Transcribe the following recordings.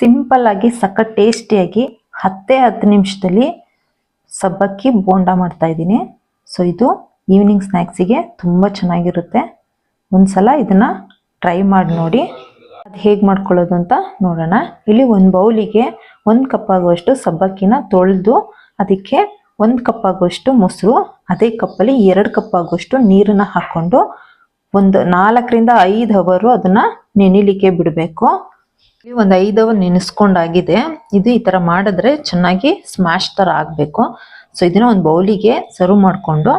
Simple ಆಗಿ, ಸಖತ್ ಟೇಸ್ಟಿಯಾಗಿ ಹತ್ತೇ ಹತ್ತು ನಿಮಿಷದಲ್ಲಿ ಸಬ್ಬಕ್ಕಿ ಬೋಂಡ ಮಾಡ್ತಾ ಇದ್ದೀನಿ. ಸೊ ಇದು ಈವ್ನಿಂಗ್ ಸ್ನ್ಯಾಕ್ಸಿಗೆ ತುಂಬ ಚೆನ್ನಾಗಿರುತ್ತೆ. ಒಂದ್ಸಲ ಇದನ್ನು ಟ್ರೈ ಮಾಡಿ ನೋಡಿ. ಅದು ಹೇಗೆ ಮಾಡ್ಕೊಳ್ಳೋದು ಅಂತ ನೋಡೋಣ. ಇಲ್ಲಿ ಒಂದು ಬೌಲಿಗೆ ಒಂದು ಕಪ್ ಆಗುವಷ್ಟು ಸಬ್ಬಕ್ಕಿನ ತೊಳೆದು, ಅದಕ್ಕೆ ಒಂದು ಕಪ್ ಆಗುವಷ್ಟು ಮೊಸರು, ಅದೇ ಕಪ್ಪಲ್ಲಿ ಎರಡು ಕಪ್ ಆಗುವಷ್ಟು ನೀರನ್ನ ಹಾಕ್ಕೊಂಡು ಒಂದು ನಾಲ್ಕರಿಂದ ಐದು ಅವರು ಅದನ್ನು ನೆನಿಲಿಕ್ಕೆ ಬಿಡಬೇಕು. ಒಂದು ಐದು ನೆನೆಸ್ಕೊಂಡಾಗಿದೆ. ಇದು ಈ ತರ ಮಾಡಿದ್ರೆ ಚೆನ್ನಾಗಿ ಸ್ಮ್ಯಾಶ್ ಥರ ಆಗಬೇಕು. ಸೊ ಇದನ್ನ ಒಂದು ಬೌಲಿಗೆ ಸರ್ವ್ ಮಾಡಿಕೊಂಡು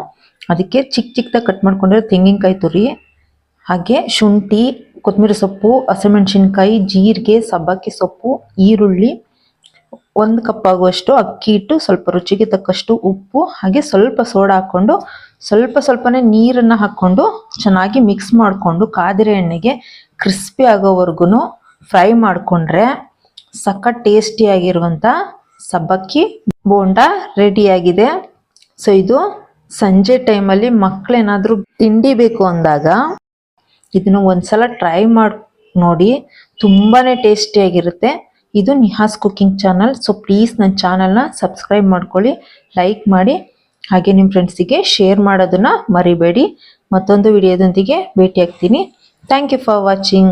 ಅದಕ್ಕೆ ಚಿಕ್ಕ ಚಿಕ್ಕದಾಗಿ ಕಟ್ ಮಾಡ್ಕೊಂಡಿರೋ ತೆಂಗಿನಕಾಯಿ ತುರಿ, ಹಾಗೆ ಶುಂಠಿ ಕೊತ್ತಂಬರಿ ಸೊಪ್ಪು, ಹಸಿಮೆಣಸಿನ್ಕಾಯಿ, ಜೀರಿಗೆ, ಸಬ್ಬಕ್ಕಿ ಸೊಪ್ಪು, ಈರುಳ್ಳಿ ಒಂದು ಕಪ್ ಆಗುವಷ್ಟು ಅಕ್ಕಿ ಇಟ್ಟು ಸ್ವಲ್ಪ ರುಚಿಗೆ ತಕ್ಕಷ್ಟು ಉಪ್ಪು, ಹಾಗೆ ಸ್ವಲ್ಪ ಸೋಡಾ ಹಾಕ್ಕೊಂಡು ಸ್ವಲ್ಪ ಸ್ವಲ್ಪನೇ ನೀರನ್ನು ಹಾಕ್ಕೊಂಡು ಚೆನ್ನಾಗಿ ಮಿಕ್ಸ್ ಮಾಡಿಕೊಂಡು ಕಾದಿರೆ ಎಣ್ಣೆಗೆ ಕ್ರಿಸ್ಪಿ ಆಗೋವರೆಗೂ ಫ್ರೈ ಮಾಡಿಕೊಂಡ್ರೆ ಸಖತ್ ಟೇಸ್ಟಿಯಾಗಿರುವಂಥ ಸಬ್ಬಕ್ಕಿ ಬೋಂಡ ರೆಡಿಯಾಗಿದೆ ಸೊ ಇದು ಸಂಜೆ ಟೈಮಲ್ಲಿ ಮಕ್ಕಳೇನಾದರೂ ತಿಂಡಿ ಬೇಕು ಅಂದಾಗ ಇದನ್ನ ಒಂದ್ಸಲ ಟ್ರೈ ಮಾಡಿ, ನೋಡಿ ತುಂಬಾ ಟೇಸ್ಟಿಯಾಗಿರುತ್ತೆ ಇದು Nihas cooking channel so please ನನ್ನ ಚಾನಲ್ನ ಸಬ್ಸ್ಕ್ರೈಬ್ ಮಾಡ್ಕೊಳ್ಳಿ ಲೈಕ್ ಮಾಡಿ, ಹಾಗೆ ನಿಮ್ಮ ಫ್ರೆಂಡ್ಸಿಗೆ ಶೇರ್ ಮಾಡೋದನ್ನು ಮರಿಬೇಡಿ. ಮತ್ತೊಂದು ವಿಡಿಯೋದೊಂದಿಗೆ ಭೇಟಿಯಾಗ್ತೀನಿ. Thank you for watching